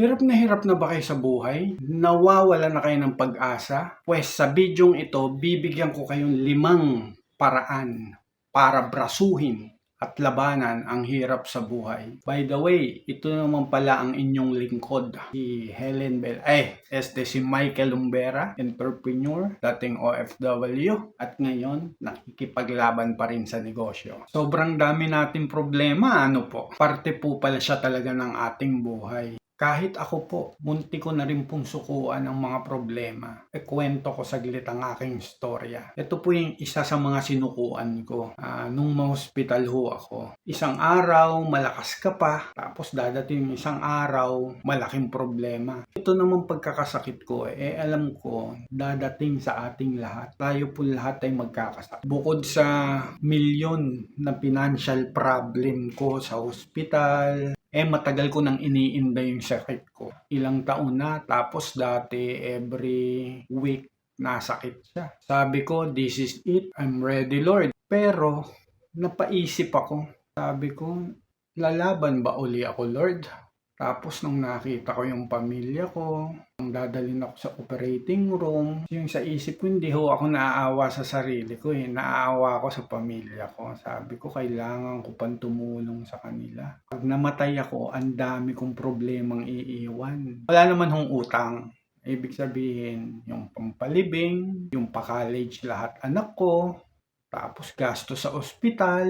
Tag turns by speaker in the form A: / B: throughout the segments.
A: Hirap na hirap na ba kayo sa buhay? Nawawala na kayo ng pag-asa? Pwes sa bidyong ito, bibigyan ko kayong limang paraan para brasuhin at labanan ang hirap sa buhay. By the way, ito naman pala ang inyong lingkod, si Helen Bell. Eh, este si Michael Umbera, entrepreneur, dating OFW, at ngayon nakikipaglaban pa rin sa negosyo. Sobrang dami nating problema, ano po? Parte po pala siya talaga ng ating buhay. Kahit ako po, munti ko na rin pong sukuan ang mga problema. E kwento ko saglit ang aking storya. Ito po yung isa sa mga sinukuan ko. Ah, nung ma-hospital ho ako. Isang araw, malakas ka pa. Tapos dadating isang araw, malaking problema. Ito naman pagkakasakit ko, eh alam ko, dadating sa ating lahat. Tayo po lahat ay magkakasakit. Bukod sa milyon na financial problem ko sa hospital, eh matagal ko nang iniinda yung sakit ko. Ilang taon na, tapos dati every week nasakit siya. Sabi ko, this is it, I'm ready Lord. Pero, napaisip ako. Sabi ko, lalaban ba uli ako Lord? Tapos nung nakita ko yung pamilya ko, nung dadalhin ako sa operating room, yung sa isip ko, hindi ho ako naaawa sa sarili ko eh. Naaawa ako sa pamilya ko. Sabi ko, kailangan ko pang tumulong sa kanila. Pag namatay ako, ang dami kong problemang iiwan. Wala naman hong utang. Ibig sabihin, yung pampalibing, yung pa-college lahat anak ko, tapos gasto sa ospital,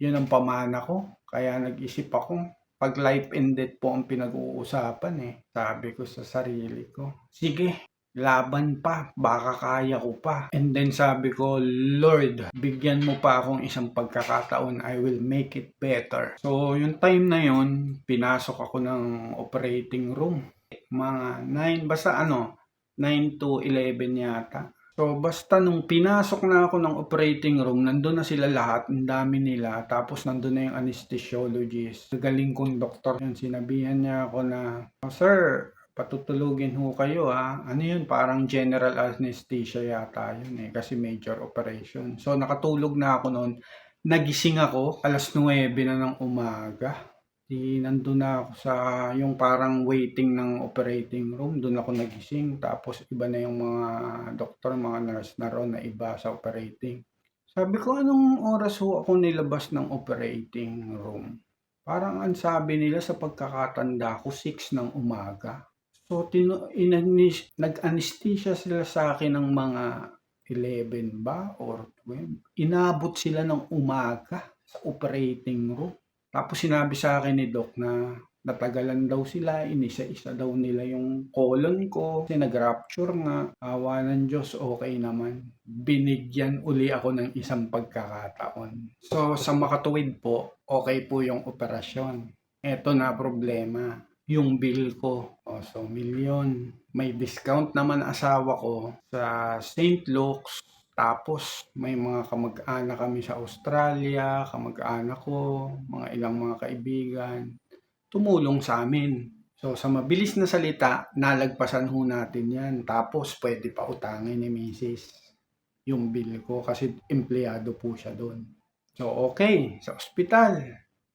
A: yun ang pamana ko. Kaya nag-isip ako, pag life and death po ang pinag-uusapan eh. Sabi ko sa sarili ko, sige, laban pa, baka kaya ko pa. And then sabi ko, Lord, bigyan mo pa akong isang pagkakataon, I will make it better. So, yung time na yun, pinasok ako ng operating room. Mga 9, basta ano, 9 to 11 yata. So, basta nung pinasok na ako ng operating room, nandun na sila lahat, ang dami nila, tapos nandun na yung anesthesiologist. Galing kong doktor yun, sinabihan niya ako na, "Oh, Sir, patutulugin ho kayo ha. Ano yun, parang general anesthesia yata yun eh, kasi major operation. So, nakatulog na ako noon. Nagising ako, alas 9 na ng umaga. Di nandun na ako sa yung parang waiting ng operating room. Doon ako nagising. Tapos iba na yung mga doktor, mga nurse na ron na iba sa operating. Sabi ko, anong oras ho ako nilabas ng operating room? Parang ang sabi nila sa pagkakatanda ko, 6 ng umaga. So, tino, inanis, nag-anesthesia sila sa akin ng mga 11 ba or 12. Inabot sila ng umaga sa operating room. Tapos sinabi sa akin ni Doc na natagalan daw sila, inisa-isa daw nila yung colon ko, kasi nag-rupture nga, awa ng Diyos, okay naman. Binigyan uli ako ng isang pagkakataon. So, sa makatuwid po, okay po yung operasyon. Eto na problema, yung bill ko. O, so, milyon. May discount naman asawa ko sa St. Luke's tapos may mga kamag-anak kami sa Australia, kamag-anak ko, mga ilang mga kaibigan, tumulong sa amin. So sa mabilis na salita, nalagpasan ho natin yan. Tapos pwede pa utangin ni Mrs. yung bill ko kasi empleyado po siya doon. So okay, sa ospital,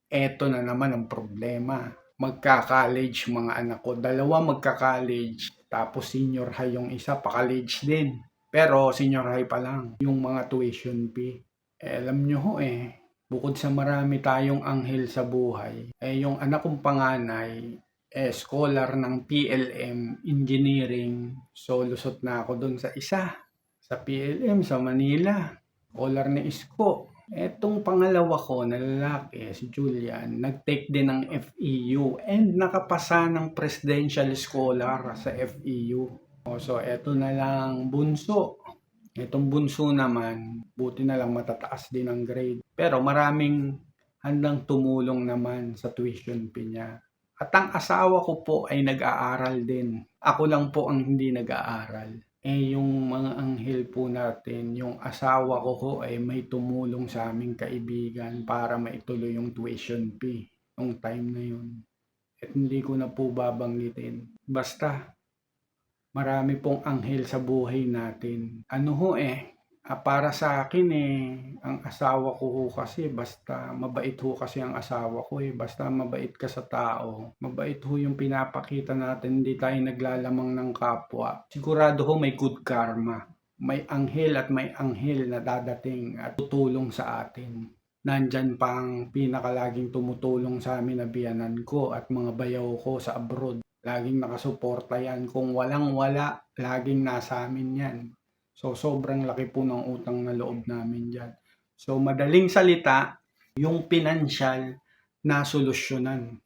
A: eto na naman ang problema. Magka-college mga anak ko. Dalawa magka-college. Tapos senior high yung isa, pa-college din. Pero senior high pa lang yung mga tuition fee. Eh, alam nyo ho eh, bukod sa marami tayong anghel sa buhay, eh yung anak kong panganay, eh scholar ng PLM Engineering. So lusot na ako doon sa isa, sa PLM sa Manila. Scholar ni Isko. Etong pangalawa ko na lalaki, si Julian, nag-take din ng FEU and nakapasa ng Presidential Scholar sa FEU. O, so, eto na lang bunso. Itong bunso naman, buti na lang matataas din ang grade. Pero maraming handang tumulong naman sa tuition fee niya. At ang asawa ko po ay nag-aaral din. Ako lang po ang hindi nag-aaral. Eh yung mga anghel po natin, yung asawa ko ko ay may tumulong sa aming kaibigan para maituloy yung tuition fee nung time na yun. At hindi ko na po babanggitin. Basta, marami pong anghel sa buhay natin. Ano ho eh, Ah, para sa akin eh, ang asawa ko ho kasi basta mabait ho kasi ang asawa ko eh. Basta mabait ka sa tao, mabait ho yung pinapakita natin, hindi tayo naglalamang ng kapwa. Sigurado ho may good karma. May anghel at may anghel na dadating at tutulong sa atin. Nandyan pang pinakalaging tumutulong sa amin na biyanan ko at mga bayaw ko sa abroad. Laging nakasuporta yan. Kung walang wala, laging nasa amin yan. So, sobrang laki po ng utang na loob namin dyan. So, madaling salita, yung financial na solusyonan.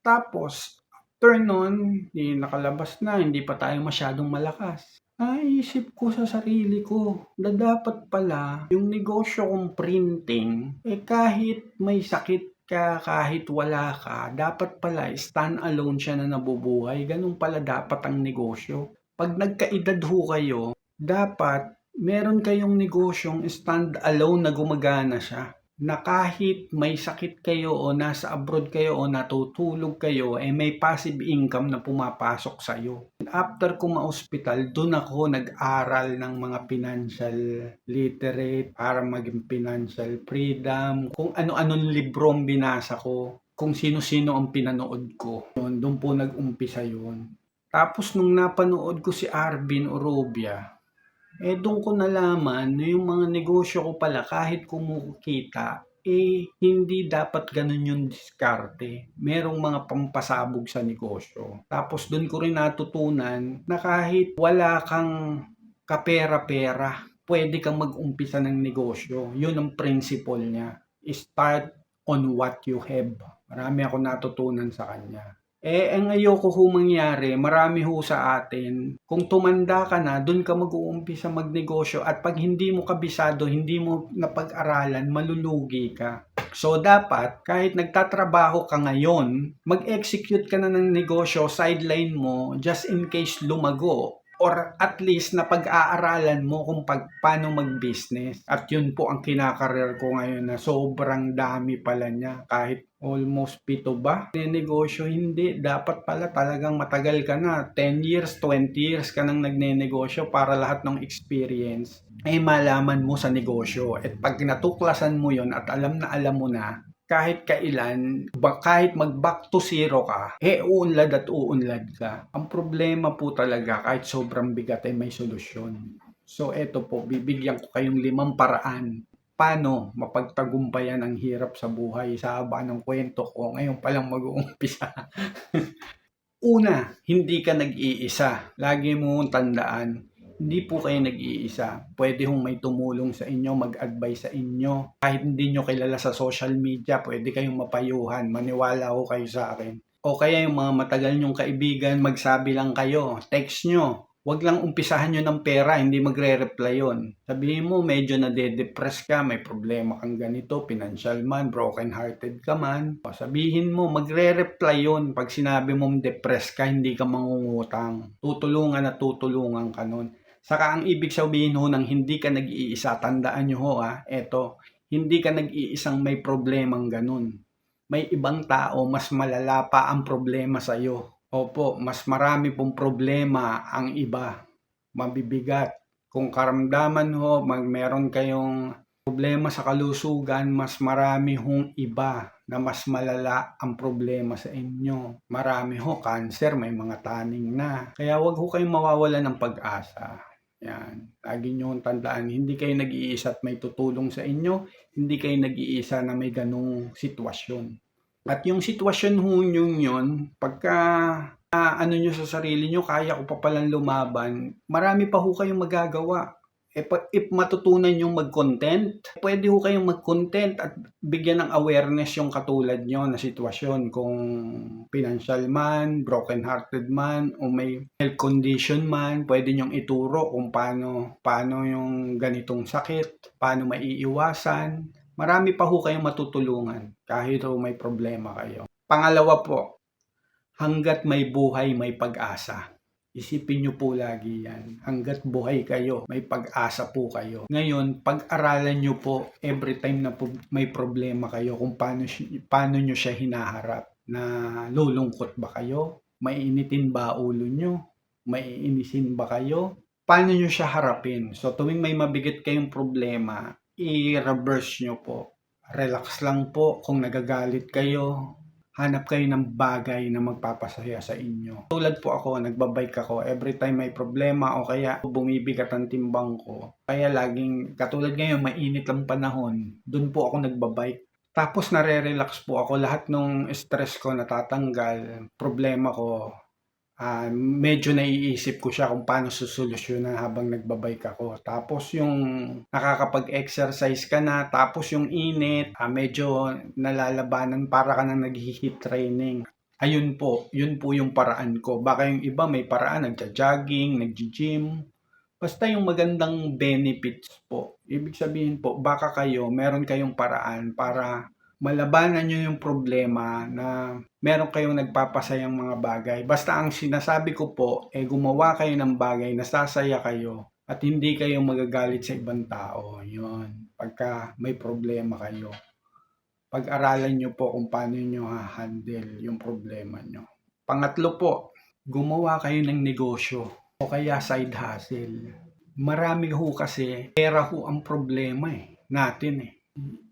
A: Tapos, after nun, di nakalabas na, hindi pa tayo masyadong malakas. Naisip ko sa sarili ko na dapat pala yung negosyo kong printing, eh kahit may sakit ka, kahit wala ka, dapat pala stand alone siya na nabubuhay. Ganun pala dapat ang negosyo. Pag nagkaedad ho kayo, dapat meron kayong negosyong stand alone na gumagana siya na kahit may sakit kayo o nasa abroad kayo o natutulog kayo, eh may passive income na pumapasok sa iyo. After ko ma-hospital, doon ako nag-aral ng mga financial literate para maging financial freedom, kung ano-anong libro ang binasa ko, kung sino-sino ang pinanood ko. Doon po nag-umpisa yun. Tapos nung napanood ko si Arvin Orobia, eh doon ko nalaman na yung mga negosyo ko pala kahit kumukita, eh hindi dapat ganun yung diskarte. Merong mga pampasabog sa negosyo. Tapos doon ko rin natutunan na kahit wala kang kapera-pera, pwede kang mag-umpisa ng negosyo. Yun ang principle niya. Start on what you have. Marami ako natutunan sa kanya. Eh, ang ayoko ho mangyari, marami ho sa atin, kung tumanda ka na, dun ka mag-uumpisa magnegosyo. At pag hindi mo kabisado, hindi mo napag-aralan, malulugi ka. So, dapat, kahit nagtatrabaho ka ngayon, mag-execute ka na ng negosyo, sideline mo, just in case lumago, or at least na pag-aaralan mo kung pag, paano mag-business. At yun po ang kinakareer ko ngayon na sobrang dami pala niya. Kahit almost pito ba? Negosyo hindi. Dapat pala talagang matagal ka na. 10 years, 20 years ka nang nagne-negosyo para lahat ng experience ay malaman mo sa negosyo. At pag natuklasan mo yon at alam na alam mo na, kahit kailan, kahit mag back to zero ka, eh uunlad at uunlad ka. Ang problema po talaga, kahit sobrang bigat ay may solusyon. So eto po, bibigyan ko kayong limang paraan paano mapagtagumpayan ang hirap sa buhay sa haba ng kwento ko. Ngayon pa lang mag-uumpisa. Una, hindi ka nag-iisa. Lagi mo tandaan, hindi po kayo nag-iisa. Pwede hong may tumulong sa inyo, mag-advise sa inyo. Kahit hindi nyo kilala sa social media, pwede kayong mapayuhan. Maniwala ho kayo sa akin. O kaya yung mga matagal nyong kaibigan, magsabi lang kayo, text nyo. Huwag lang umpisahan nyo ng pera, hindi magre-reply yon. Sabihin mo, medyo nade-depress ka, may problema kang ganito, financial man, broken-hearted ka man. O, sabihin mo, magre-reply yon pag sinabi mong depressed ka, hindi ka mangungutang. Tutulungan at tutulungan ka nun. Saka ang ibig sabihin ho ng hindi ka nag-iisa, tandaan nyo ho ha, eto, hindi ka nag-iisang may problemang ganun. May ibang tao, mas malala pa ang problema sa iyo. Opo, mas marami pong problema ang iba. Mabibigat. Kung karamdaman ho, mag meron kayong problema sa kalusugan, mas marami hong iba na mas malala ang problema sa inyo. Marami ho, cancer, may mga taning na. Kaya wag ho kayong mawawala ng pag-asa. Yan. Lagi nyo tandaan, hindi kayo nag-iisa at may tutulong sa inyo. Hindi kayo nag-iisa na may ganong sitwasyon. At yung sitwasyon ho yung yun, pagka uh, ano nyo sa sarili nyo, kaya ko pa palang lumaban, marami pa ho kayong magagawa. If, if matutunan yung mag-content, pwede ho kayong mag-content at bigyan ng awareness yung katulad nyo na sitwasyon. Kung financial man, broken-hearted man, o may health condition man, pwede nyong ituro kung paano, paano yung ganitong sakit, paano maiiwasan, marami pa ho kayong matutulungan kahit ho may problema kayo. Pangalawa po, hanggat may buhay, may pag-asa. Isipin nyo po lagi yan. Hanggat buhay kayo, may pag-asa po kayo. Ngayon, pag-aralan nyo po every time na po may problema kayo kung paano, paano nyo siya hinaharap. Na lulungkot ba kayo? May initin ba ulo nyo? May inisin ba kayo? paano nyo siya harapin. So tuwing may mabigat kayong problema, i-reverse nyo po. Relax lang po kung nagagalit kayo. Hanap kayo ng bagay na magpapasaya sa inyo. Tulad po ako, nagbabike ako. Every time may problema o kaya bumibigat ang timbang ko. Kaya laging, katulad ngayon, mainit ang panahon. Doon po ako nagbabike. Tapos nare-relax po ako. Lahat ng stress ko natatanggal. Problema ko, ah, medyo naiisip ko siya kung paano susolusyonan habang nagbabike ako. Tapos yung nakakapag-exercise ka na, tapos yung init, ah, medyo nalalabanan para ka nang nag-hit training. Ayun po, yun po yung paraan ko. Baka yung iba may paraan, nagja-jogging, nagji-gym. Basta yung magandang benefits po. Ibig sabihin po, baka kayo, meron kayong paraan para malabanan nyo yung problema na meron kayong nagpapasayang mga bagay. Basta ang sinasabi ko po, eh gumawa kayo ng bagay na sasaya kayo at hindi kayo magagalit sa ibang tao. Yun. Pagka may problema kayo. Pag-aralan nyo po kung paano nyo ha-handle yung problema nyo. Pangatlo po, gumawa kayo ng negosyo o kaya side hustle. Marami ho kasi pera ho ang problema eh, natin eh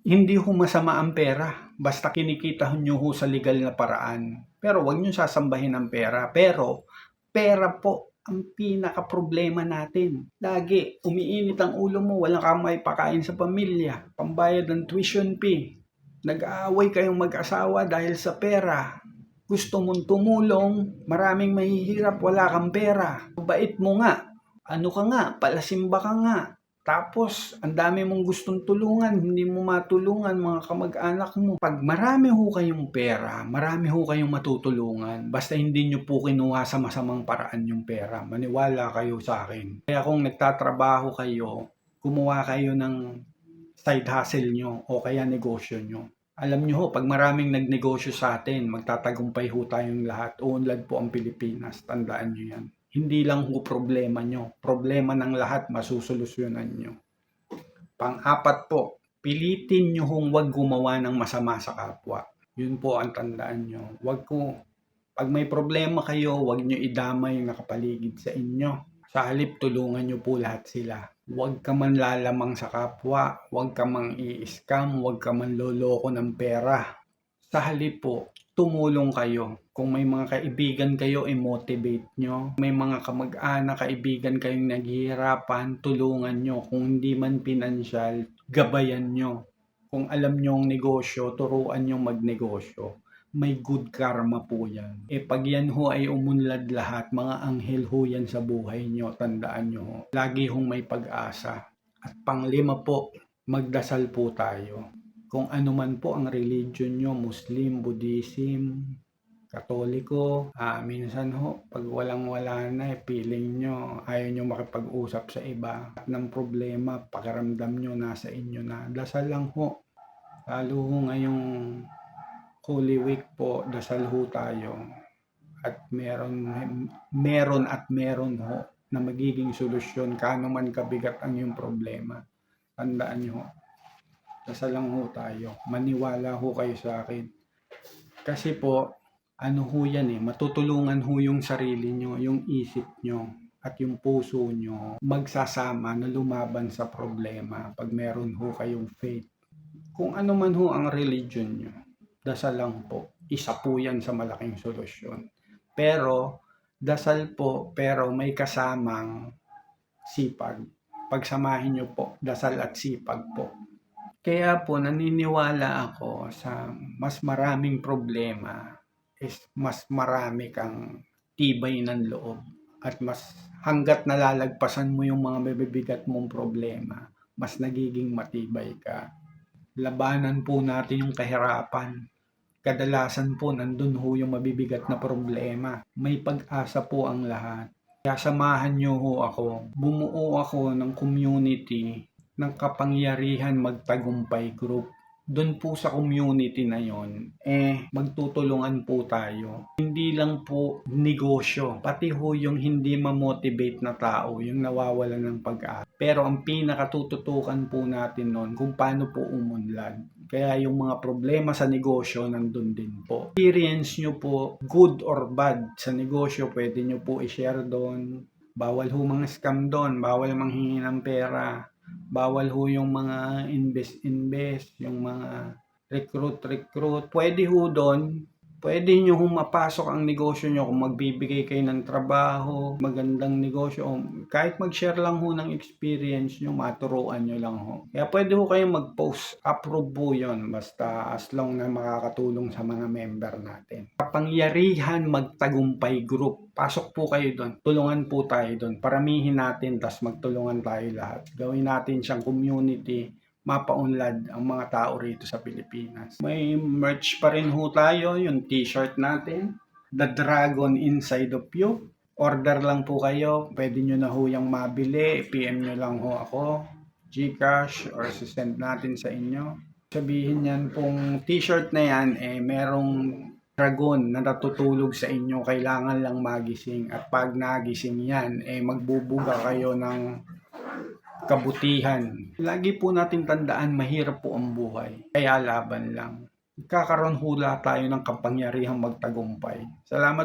A: hindi ho masama ang pera. Basta kinikita nyo ho sa legal na paraan. Pero wag nyo sasambahin ang pera. Pero, pera po ang pinaka problema natin. Lagi, umiinit ang ulo mo, walang kang may pakain sa pamilya, pambayad ng tuition fee. Nag-aaway kayong mag-asawa dahil sa pera. Gusto mong tumulong, maraming mahihirap, wala kang pera. Bait mo nga. Ano ka nga, palasimba ka nga. Tapos, ang dami mong gustong tulungan, hindi mo matulungan mga kamag-anak mo. Pag marami ho kayong pera, marami ho kayong matutulungan. Basta hindi nyo po kinuha sa masamang paraan yung pera. Maniwala kayo sa akin. Kaya kung nagtatrabaho kayo, gumawa kayo ng side hustle nyo o kaya negosyo nyo. Alam nyo ho, pag maraming nagnegosyo sa atin, magtatagumpay ho tayong lahat. Uunlad po ang Pilipinas. Tandaan nyo yan hindi lang ho problema nyo. Problema ng lahat, masusolusyonan nyo. Pang-apat po, pilitin nyo hong wag gumawa ng masama sa kapwa. Yun po ang tandaan nyo. Wag ko, pag may problema kayo, wag nyo idamay yung nakapaligid sa inyo. Sa halip, tulungan nyo po lahat sila. Huwag ka man lalamang sa kapwa, huwag ka mang i-scam, huwag ka man loloko ng pera. Sa halip po, tumulong kayo. Kung may mga kaibigan kayo, i-motivate nyo. May mga kamag-anak, kaibigan kayong naghihirapan, tulungan nyo. Kung hindi man pinansyal, gabayan nyo. Kung alam nyo ang negosyo, turuan nyo magnegosyo. May good karma po yan. E pag yan ho ay umunlad lahat, mga anghel ho yan sa buhay nyo. Tandaan nyo ho. Lagi hong may pag-asa. At panglima po, magdasal po tayo kung ano man po ang religion nyo, Muslim, Buddhism, Katoliko, ah, minsan ho, pag walang-wala na, eh, feeling nyo, ayaw nyo makipag-usap sa iba. At ng problema, pakiramdam nyo, nasa inyo na. Dasal lang ho. Lalo ho ngayong Holy Week po, dasal ho tayo. At meron, meron at meron ho na magiging solusyon kano man kabigat ang yung problema. Tandaan nyo ho Dasal lang ho tayo. Maniwala ho kayo sa akin. Kasi po, ano ho yan eh, matutulungan ho yung sarili nyo, yung isip nyo, at yung puso nyo magsasama na lumaban sa problema pag meron ho kayong faith. Kung ano man ho ang religion nyo, dasal lang po. Isa po yan sa malaking solusyon. Pero, dasal po, pero may kasamang sipag. Pagsamahin nyo po, dasal at sipag po. Kaya po naniniwala ako sa mas maraming problema is mas marami kang tibay ng loob at mas hanggat nalalagpasan mo yung mga mabibigat mong problema, mas nagiging matibay ka. Labanan po natin yung kahirapan. Kadalasan po nandun ho yung mabibigat na problema. May pag-asa po ang lahat. Kaya samahan nyo ho ako. Bumuo ako ng community ng kapangyarihan magtagumpay group. Doon po sa community na yon, eh, magtutulungan po tayo. Hindi lang po negosyo, pati ho yung hindi ma-motivate na tao, yung nawawala ng pag-asa. Pero ang pinakatututukan po natin noon kung paano po umunlad. Kaya yung mga problema sa negosyo nandun din po. Experience nyo po, good or bad, sa negosyo, pwede nyo po i-share doon Bawal ho mga scam doon, bawal manghingi ng pera, bawal ho yung mga invest-invest, yung mga recruit-recruit. Pwede ho doon, pwede nyo ho mapasok ang negosyo nyo kung magbibigay kayo ng trabaho, magandang negosyo, o kahit mag-share lang ho ng experience nyo, maturuan nyo lang ho. Kaya pwede ho kayong mag-post, approve po yun, basta as long na makakatulong sa mga member natin. Kapangyarihan Magtagumpay Group. Pasok po kayo doon. Tulungan po tayo doon. Paramihin natin, tas magtulungan tayo lahat. Gawin natin siyang community mapaunlad ang mga tao rito sa Pilipinas. May merch pa rin ho tayo, yung t-shirt natin, The Dragon Inside of You. Order lang po kayo, pwede nyo na ho yung mabili, PM nyo lang ho ako, Gcash, or send natin sa inyo. Sabihin yan pong t-shirt na yan, eh merong dragon na natutulog sa inyo, kailangan lang magising. At pag nagising yan, eh magbubuga kayo ng kabutihan. Lagi po natin tandaan, mahirap po ang buhay. Kaya laban lang. Kakaroon hula tayo ng kapangyarihang magtagumpay. Salamat